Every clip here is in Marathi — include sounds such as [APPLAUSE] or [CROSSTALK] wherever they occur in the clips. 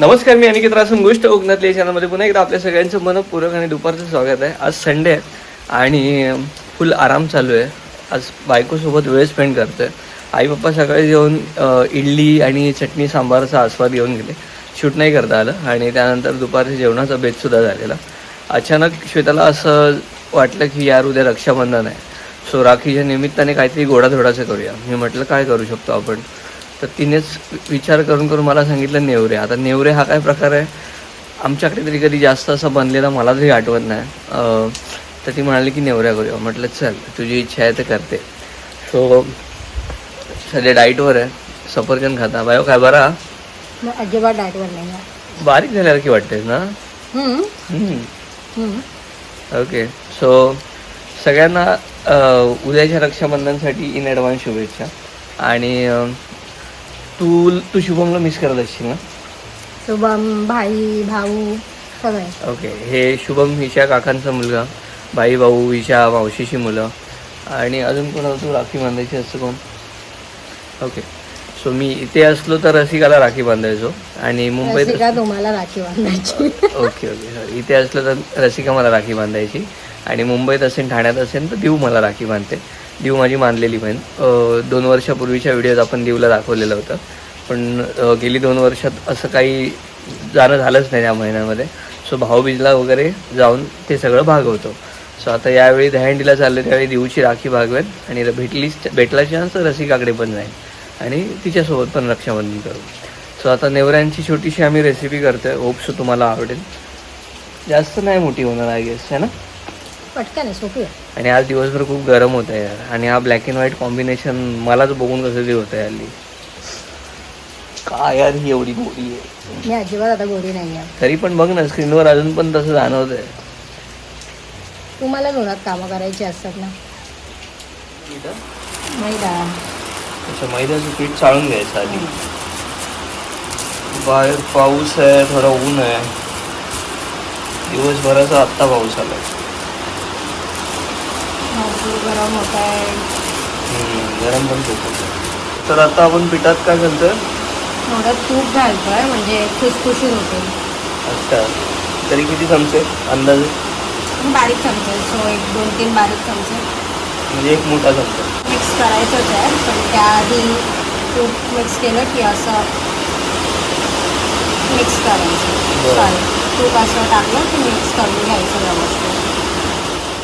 नमस्कार मी अनिकेत रासून गोष्ट कोकणातल्या या चॅनलमध्ये पुन्हा एकदा आपल्या सगळ्यांचं मनपूरक आणि दुपारचं स्वागत आहे. आज संडे आहे आणि फुल आराम चालू आहे. आज बायकोसोबत वेळ स्पेंड करतोय. आई पप्पा सकाळी जेवून इडली आणि चटणी सांबारचा आस्वाद घेऊन गेले. शूट नाही करता आलं आणि त्यानंतर दुपारच्या जेवणाचा बेतसुद्धा झालेला. अचानक श्वेताला असं वाटलं की यार उद्या रक्षाबंधन आहे. सो राखीच्या निमित्ताने काहीतरी गोडाधोडाचं करूया. मी म्हटलं काय करू शकतो आपण? तर तिनेच विचार करून करून मला सांगितलं नेवरे. आता नेवरे हा काय प्रकार आहे? आमच्याकडे तरी कधी जास्त असं बनलेला मला तरी आठवत नाही. तर ती म्हणाली की नेवऱ्या करूया. म्हटलं चल तुझी इच्छा आहे तर करते. सो सध्या डाईटवर आहे. सफरचंद खाता. बायो काय बरा? अजिबात डाएटवर नाही. बारीक झाल्यासारखी वाटते ना. ओके सो सगळ्यांना उद्याच्या रक्षाबंधनसाठी इन ॲडव्हान्स शुभेच्छा. आणि तू तू शुभमला मिस करत असशील ना? शुभम भाई भाऊ सगळे. ओके हे शुभम हिशा काकांचा मुलगा भाई भाऊ हिशा मावशीची मुलं आणि अजून कोण तू राखी बांधायची असं कोण? ओके सो मी इथे असलो तर रसिकाला राखी बांधायचो आणि मुंबईत रसिका तुम्हाला राखी बांधायची. ओके ओके सॉरी इथे असलं तर रसिका मला राखी बांधायची आणि मुंबईत असेल ठाण्यात असेल तर देऊ मला राखी बांधते. देऊ माझी मानलेली बहीण. दोन वर्षापूर्वीच्या व्हिडिओत आपण देऊला दाखवलेलं होतं. पण गेली दोन वर्षात असं काही जाणं झालंच नाही त्या महिन्यामध्ये. सो भाऊबीजला वगैरे जाऊन ते सगळं भागवतो. सो आता यावेळी दहंडीला चाललं त्यावेळी देऊची राखी भागवेल आणि भेटलीच भेटला चान्स तर रसिकाकडे पण जाईल आणि तिच्यासोबत पण रक्षाबंधन करू. सो आता नेवऱ्यांची छोटीशी आम्ही रेसिपी करतोय. होप्स तुम्हाला आवडेल. जास्त नाही मोठी होणार आय गेस है ना? पटकन सोपी. आणि आज दिवसभर खूप गरम होत आहे यार. आणि हा ब्लॅक अँड व्हाईट कॉम्बिनेशन मलाच बघून कसं ते होतं हल्ली. काय यार ही एवढी गोडी आहे? मी अजिबात आता गोरी नाही आहे तरी पण बघ ना स्क्रीनवर अजून पण तसं जाणवत आहे तुम्हाला जोरात कामं करायची असतात ना. मैदा? अच्छा मैद्याचं पीठ चाळून घ्यायचं आधी. बाहेर पाऊस आहे थोडा ऊन आहे. दिवसभराचा आत्ता पाऊस आला भरपूर गरम होत आहे. गरम पण खूप होतं. तर आता आपण पिठात काय घालतोय थोडं तूप घालतोय म्हणजे खुसखुशीत होते. अच्छा. तरी किती चमचे अंदाजे? बारीक चमचे सो एक दोन तीन बारीक चमचे. म्हणजे एक मोठा चमचा. मिक्स करायचंच आहे पण त्याआधी तूप मिक्स केलं की असं मिक्स करायचं. सॉरी तूप असं टाकलं की मिक्स करून घ्यायचं व्यवस्थित.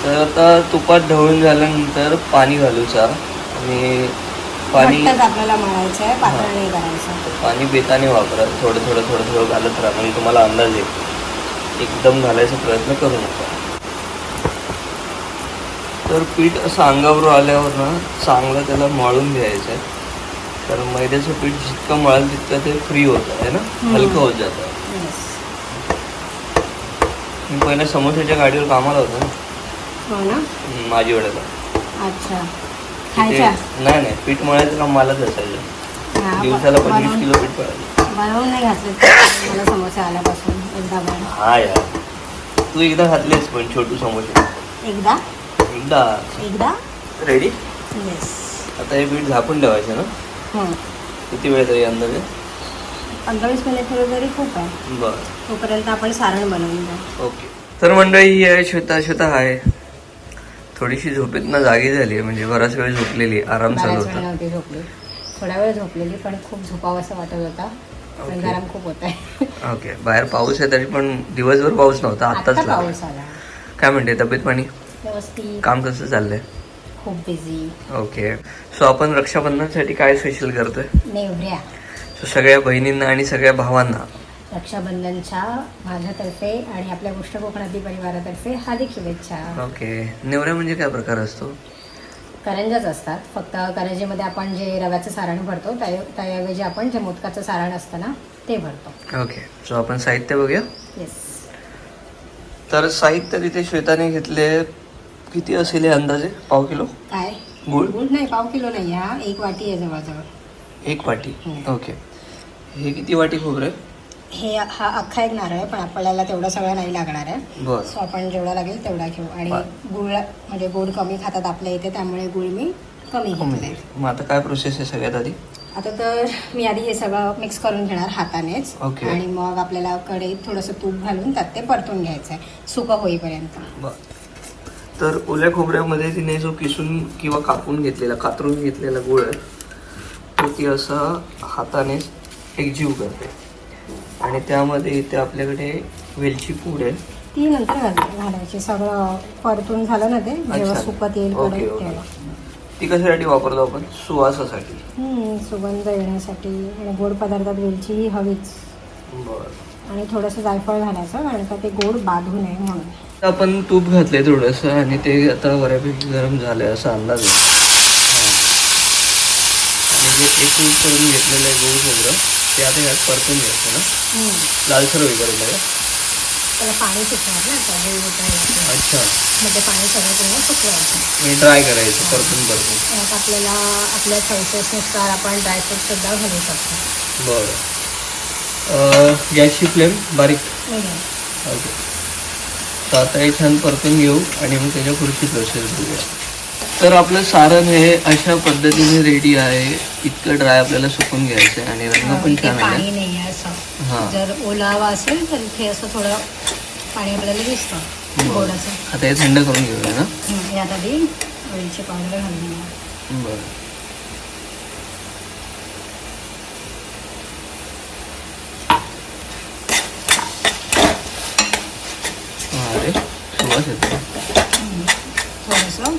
तर आता तुपात ढवळून झाल्यानंतर पाणी घालूचा आणि पाणी घट्टच आपल्याला मळायचं आहे पातळ. नाही करायचं. पाणी बेताने वापरा थोडं थोडं थोडं थोडं घालत राहा म्हणजे तुम्हाला अंदाज येईल. एकदम घालायचा प्रयत्न करू नका. तर पीठ असं अंगावर आल्यावर ना चांगलं त्याला मळून घ्यायचं आहे. तर मैद्याचं पीठ जितकं मळाल तितकं ते फ्री होतं आहे ना. हलकं होत जातं. मी पहिल्या समोसाच्या गाडीवर कामाला होतो ना. हो माझी वेळेला अच्छा. खायच्या नाही नाही पीठ मळायचं काम मलाच असायचं. दिवसाला पंचवीस किलो पीठ पडायचं बनवून नाही घातलं मला समोसे आल्यापासून एकदा बनव हा यार. तू एकदा घातलेस पण छोटू समोसे. एकदा? एकदा. एकदा? रेडी येस आता हे पीठ झाकून ठेवायचं ना? किती वेळ तरी अंदाजे? पंधरा वीस मिनिट तरी खूप आहे. बरं. तोपर्यंत आपण सारण बनवून ओके. तर मंडळी ही श्वेता श्वेता आहे थोडीशी झोपेतनं जागी झाली म्हणजे बराच वेळ झोपलेली आराम चालू बऱ्याच वेळ होता नव्हती झोपली. थोडा वेळ झोपलेली पण खूप झोपावं असं वाटत होता. पण Okay. गरम खूप होत आहे ओके. बाहेर पाऊस आहे तरी पण दिवसभर पाऊस नव्हता आता आत्ताच लागला. पाऊस आला. काय म्हणते तब्येत पाणी? व्यवस्थित. काम कसं चाललंय? खूप बिझी ओके. सो आपण रक्षाबंधनसाठी काय स्पेशल करतोय? नेवऱ्या. सो सगळ्या बहिणींना आणि सगळ्या भावांना. रक्षाबंधनच्या माझ्यातर्फे आणि आपल्या गोष्ट कोकणातील परिवारातर्फे हार्दिक शुभेच्छा. ओके. नेवऱ्या म्हणजे काय प्रकार असतो? करंजाच असतात. फक्त करंजीमध्ये आपण जे रव्याचं सारण भरतो त्या त्याऐवजी आपण जे मोदकाचं सारण असतं ना ते भरतो. ओके. सो आपण साहित्य बघूया? येस तर साहित्य तिथे श्वेताने घेतले? किती असेल हे अंदाजे? पाव किलो? काय? गुळ? गुळ नाही पाव किलो नाही. हा एक वाटी आहे जवळजवळ. एक वाटी? हम्म. ओके. हे किती वाटी खोबरं हे हा अख्खा एक नारळ आहे पण आपल्याला तेवढं सगळं नाही लागणार आहे. सो आपण जेवढा लागेल तेवढा घेऊ. आणि. गुळ म्हणजे गोड कमी खातात आपल्या इथे त्यामुळे गुळ मी कमी घेतले मग आता काय प्रोसेस आहे सगळ्यात आधी? आता तर मी आधी हे सगळं मिक्स करून घेणार हातानेच. Okay. आणि मग आपल्याला कढईत थोडंसं तूप घालून त्यात ते परतून घ्यायचं आहे. सुकं होईपर्यंत. तर ओल्या खोबऱ्यामध्ये तिने जो किसून किंवा कापून घेतलेला कातरून घेतलेला गुळ आहे तो ती असा हाताने एकजीव करते. आणि त्यामध्ये इथे आपल्याकडे वेलची पूड आहे. ती नंतर घाल- घालायची. सगळं परतून झालं ना ते? जेव्हा. सुकत येईल ओके, ओके. ती कशासाठी वापरतो आपण? सुवासासाठी. सुगंध येण्यासाठी. आणि गोड पदार्थात वेलची ही हवीच. बरं. आणि थोडंसं जायफळ घालायचं कारण का ते गोड बाधू नये म्हणून. आपण तूप घातलंय थोडंसं आणि ते आता बऱ्यापैकी गरम झालंय असा अंदाज आहे. आणि जे करून घेतलेलं आहे गोड खोबरं ते आता यात परतून घ्यायचं ना. लालसर होईपर्यंत का त्याला पाणी सुटणार ना आता गुळ होतं अच्छा. म्हणजे पाणी सगळं तुम्ही सुकवायचं मी ट्राय करायचं परतून परतून त्यात आपल्याला आपल्या चॉईसेसनुसार आपण ड्रायफ्रूट सुद्धा घालू शकतो. बरं. गॅसची फ्लेम बारीक. medium. ओके. तर आता हे छान परतून घेऊ आणि मग त्याच्या पुढची प्रोसेस बघूया. तर आपलं सारण हे अशा पद्धतीने रेडी आहे. इतकं ड्राय आपल्याला सुकून घ्यायचं आहे आणि रंग पण छान पाणी आहे नाही आहे हां. असं. जर ओलावा असेल तर इथे असं थोडं पाणी आपल्याला दिसतं गोडाचं. आता हे थंड करून घेऊया ना? हं, यात आधी वेलची पावडर घालून बरं. अरे सुवास येतो थोडंसं.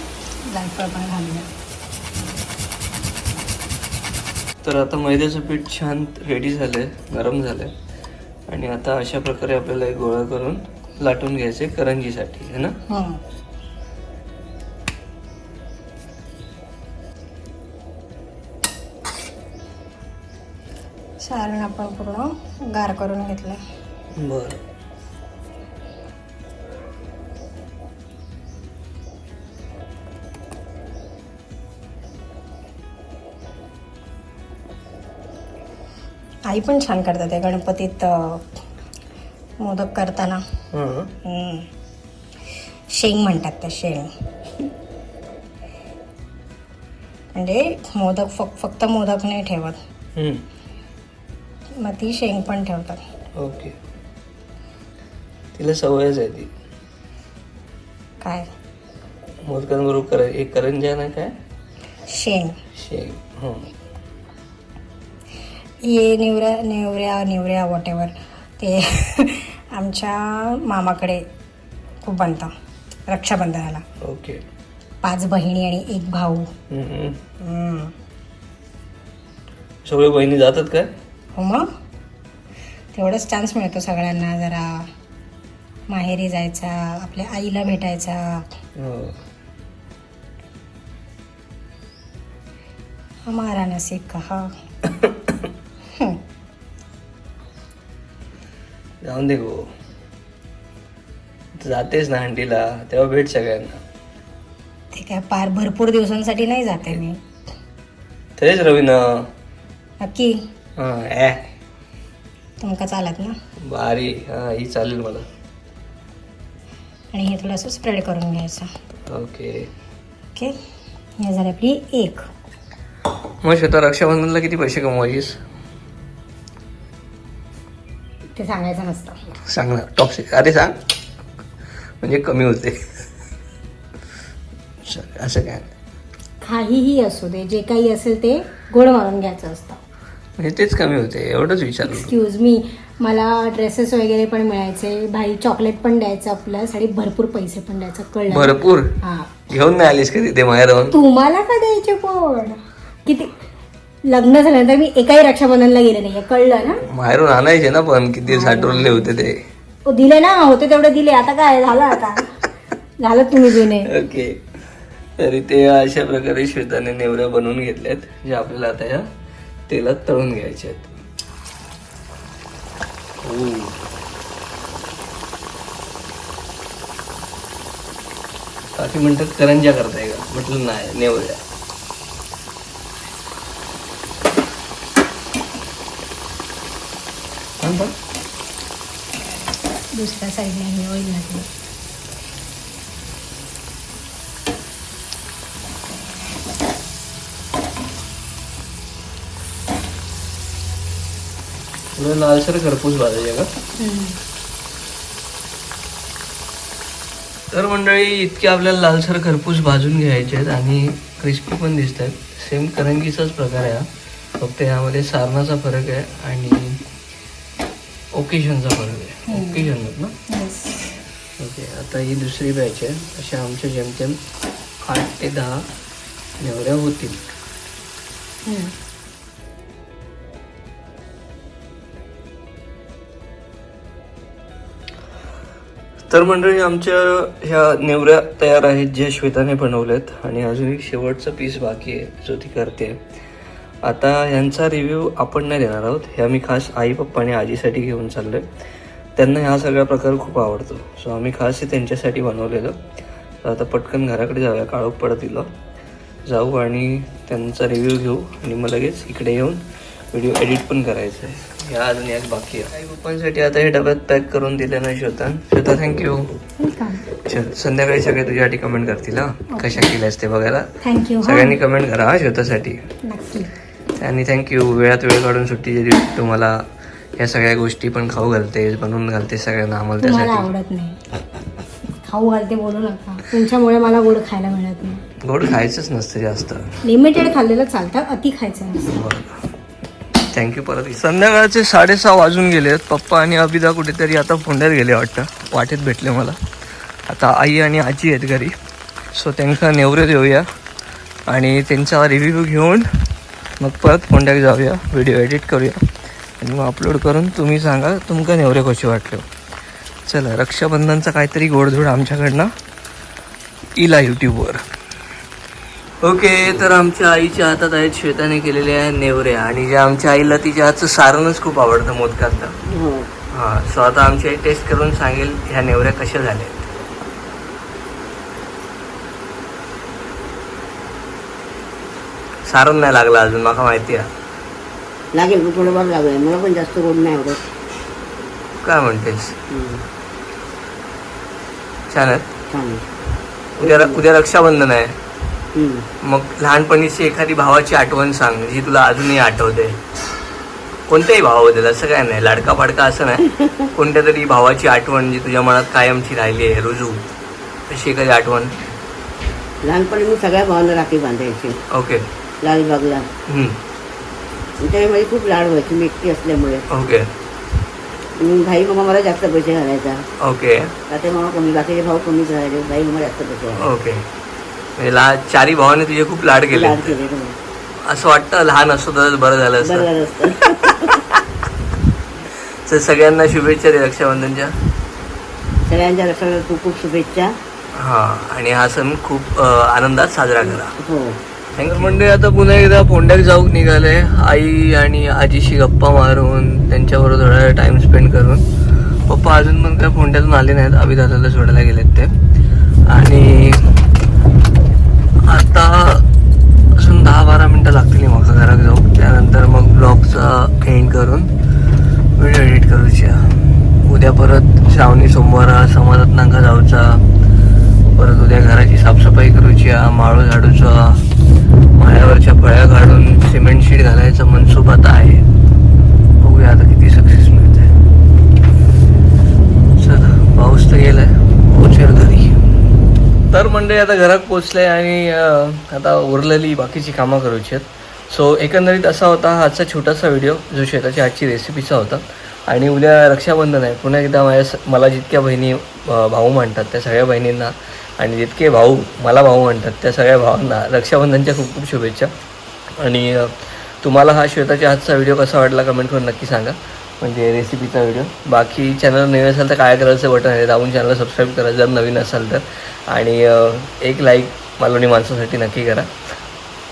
जायफळ पण घालूया. तर आता मैद्याचं पीठ छान रेडी झालंय गरम झालंय. आणि आता अशा प्रकारे आपल्याला एक गोळा करून लाटून घ्यायचे करंजीसाठी है ना? हं. सारण आपण पूर्ण गार करून घेतलं बरं. आई पण छान करतात ते गणपतीत मोदक करताना. शेंग म्हणतात त्या शेंग. म्हणजे मोदक फक्त फक्त मोदक नाही ठेवत. मग ती शेंग पण ठेवतात. ओके. तिला सवयच आहे ती. काय? मोदकांबरोबर कर एक करंजा ना काय? शेंग. शेंग हं. ये नेवऱ्या नेवऱ्या नेवऱ्या वॉटेवर ते [LAUGHS] आमच्या मामाकडे खूप बनतं रक्षाबंधनाला. ओके. पाच बहिणी आणि एक भाऊ. हम्म. हम्म. सगळे बहिणी जातात काय हो मग. तेवढंच चान्स मिळतो सगळ्यांना जरा माहेरी जायचा आपल्या आईला भेटायचा. हो. हमारा नसीब कहा? जाऊन दे गो जातेस ना हंडीला तेव्हा भेट सगळ्यांना. ते काय पार भरपूर दिवसांसाठी नाही जाते मी. तेच रवी ना नक्की. हां ॲ तुमका चालत ना? भारी हां ही चालेल मला. आणि हे थोडंसं स्प्रेड करून घ्यायचं. ओके. ओके. हे झाली आपली एक. मग श्वेता रक्षाबंधनला किती पैसे कमवायचीस? ते सांगायचं नसतं. सांग ना टॉप सिक अरे सांग. म्हणजे कमी होते. असं काय? नाही. काहीही असू दे जे काही असेल ते गोड मारून घ्यायचं असतं. म्हणजे तेच कमी होते एवढंच विचारलं एक्सक्यूज मी मला ड्रेसेस वगैरे पण मिळायचे भाई चॉकलेट पण द्यायचं आपल्यासाठी भरपूर पैसे पण द्यायचं कळलं? भरपूर? हा. घेऊन नाही आलीस का तिथे माहेर राहून तुम्हाला का द्यायचे पण किती लग्न झाल्यानंतर मी एकाही रक्षाबंधनला गेले नाहीये कळलं ना? माहेरून आणायचे ना पण किती साठवलेले होते ते. ओ, दिले ना होते तेवढे दिले आता काय झालं आता? झालं तुम्ही जुने. ओके. तरी ते अशा प्रकारे श्वेताने नेवऱ्या बनवून घेतल्यात जे आपल्याला आता या तेलात तळून घ्यायचे आहेत. काकी म्हणतात करंजा करताय का? म्हटलं नाही नेवऱ्या. हा, बघ. दुसऱ्या साईडला हे ऑइल लागले. तुला लालसर खरपूस भाजायचे का? तर मंडळी इतके आपल्याला लालसर खरपूस भाजून घ्यायचे आहेत आणि क्रिस्पी पण दिसत आहेत सेम करंगीचाच प्रकार आहे हा. फक्त यामध्ये सारणाचा फरक आहे आणि ओकेशनचा फरक आहे ओकेशन ना ओके आता ही दुसरी बॅच आहे. अशा आमच्या जेमतेम आठ ते दहा नेवऱ्या होतील. तर मंडळी आमच्या ह्या नेवऱ्या तयार आहेत ज्या श्वेताने बनवल्यात. आणि अजून एक शेवटचा पीस बाकी आहे जो ती करते. आता ह्यांचा रिव्ह्यू आपण नाही देणार आहोत. हे आम्ही खास आई पप्पा आणि आजीसाठी घेऊन चाललोय. त्यांना हा सगळा प्रकार खूप आवडतो. सो आम्ही खास हे त्यांच्यासाठी बनवलेलं. तर आता पटकन घराकडे जाऊया. काळोख पडतील जाऊ आणि त्यांचा रिव्ह्यू घेऊ आणि मग लगेच इकडे येऊन व्हिडिओ एडिट पण करायचं आहे. ह्या अजून एक बाकी आहे. आई पप्पांसाठी आता हे डब्यात पॅक करून दिले ना श्वेता. श्वेता थँक्यू चल संध्याकाळी सगळे तुझ्यासाठी कमेंट करतील हा? कशा केल्यास ते बघायला? थँक्यू सगळ्यांनी कमेंट करा हा श्वेतासाठी. नक्की आणि थँक्यू वेळात वेळ काढून सुट्टीच्या दिवशी तुम्हाला या सगळ्या गोष्टी पण खाऊ घालतेस बनवून घालते सगळ्यांना आम्हाला त्यासाठी. आवडत नाही. खाऊ घालते बोलू नका. तुमच्यामुळे मला गोड खायला मिळत नाही. गोड खायचंच नसतं जास्त. लिमिटेड खाल्लेलं चालतं अति खायचं नसतं. थँक्यू परत. संध्याकाळचे साडेसहा वाजून गेलेत पप्पा आणि अभिदा कुठेतरी आता पुण्यात गेले वाटतं. वाटेत भेटले मला. आता आई आणि आजी आहेत घरी. सो त्यांना नेवरे देऊया. आणि त्यांचा रिव्ह्यू घेऊन मग परत फोंड्याक जाऊया व्हिडिओ एडिट करूया. आणि मग अपलोड करून तुम्ही सांगा तुमका नेवरे कसे वाटले. चला रक्षाबंधनचा काहीतरी गोडधोड आमच्याकडनं इला यूट्यूबवर ओके तर आमच्या आईच्या हातात आहेत श्वेताने केलेले आहे नेवरे आणि जे आमच्या आईला तिच्या हातचं सारणच खूप आवडतं मोदकातलं. हा. सो आता आमची आई टेस्ट करून सांगेल ह्या नेवऱ्या कशा झाल्या. सारण नाही लागलं अजून मला माहिती आहे. लागेल पण थोडंफार लागेल. मला पण जास्त गोड नाही आवडत. काय म्हणतेस. छान आहे. उद्या उद्या रक्षाबंधन आहे. मग लहानपणीची एखादी भावाची आठवण सांग जी तुला अजूनही आठवते. कोणत्याही भावाबद्दल असं काय नाही. लाडका पाडका असं नाही. [LAUGHS] कोणत्या तरी भावाची आठवण जी तुझ्या मनात कायमची राहिली आहे रुजू. अशी एखादी आठवण? लहानपणी मी सगळ्या भावांना राखी बांधायची. ओके. लालबागला त्यावेळी माझी खूप लाड व्हायची मी एकटी असल्यामुळे. ओके. भाई मामा मला जास्त पैसे घालायचा. ओके. ताते मामा कमी बाकीचे भाऊ कमीच राहायचे भाई मामा जास्त पैसे ओके. म्हणजे ला चारी भावाने तुझे खूप लाड केले. लाड केले तर असं वाटतं लहान असतो तर बरं झालं बरं असतं झालं असतं. [LAUGHS] तर सगळ्यांना शुभेच्छा दे रक्षाबंधनच्या. सगळ्यांच्या रक्षाला खूप खूप शुभेच्छा. हा आणि हा सण खूप अं, आनंदात साजरा करा. हो. तर म्हणजे आता पुन्हा एकदा फोंड्याक जाऊक निघाले. आई आणि आजीशी गप्पा मारून त्यांच्याबरोबर थोडा टाइम स्पेंड करून. पप्पा अजून पण काय फोंड्यातून आले नाहीत. अभिदादाला सोडायला गेलेत ते. आणि आता अजून दहा बारा मिनटं लागतील मग घरात जाऊ त्यानंतर मग ब्लॉगचा एंड करून व्हिडिओ एडिट करूच्या. उद्या परत श्रावणी सोमवार समाजात नाका जाऊचा. परत उद्या घराची साफसफाई करूची माळू झाडूचा माळ्यावरच्या फळ्या काढून सिमेंट शीट घालायचा मनसूब आता आहे. बघूया आता किती सक्सेस मिळते चला पाऊस तर गेलाय. पोचेल घरी. तर मंडळी आता घरात पोचले आणि आता उरलेली बाकीची कामं करूची आहेत. सो एकंदरीत असा होता हा आजचा छोटासा व्हिडिओ जो शेताच्या आजची रेसिपीचा होता. आणि उद्या रक्षाबंधन आहे. पुन्हा एकदा माझ्या मला जितक्या बहिणी भाऊ म्हणतात त्या सगळ्या बहिणींना आणि जितके भाऊ मला भाऊ म्हणतात त्या सगळ्या भावांना रक्षाबंधनच्या खूप खूप शुभेच्छा. आणि तुम्हाला हा श्वेताच्या हातचा व्हिडिओ कसा वाटला कमेंट करून नक्की सांगा. म्हणजे रेसिपीचा व्हिडिओ. बाकी चॅनल नवीन असाल तर काय करायचं बटन आहे दाबून चॅनलला सबस्क्राईब करा. जर नवीन असाल तर. आणि एक लाईक मालवणी माणसासाठी नक्की करा.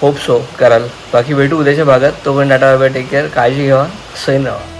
होप सो कराल. बाकी भेटू उद्याच्या भागात. तो पण डाटा बाय टेक केअर काळजी घ्यावा सैन राहा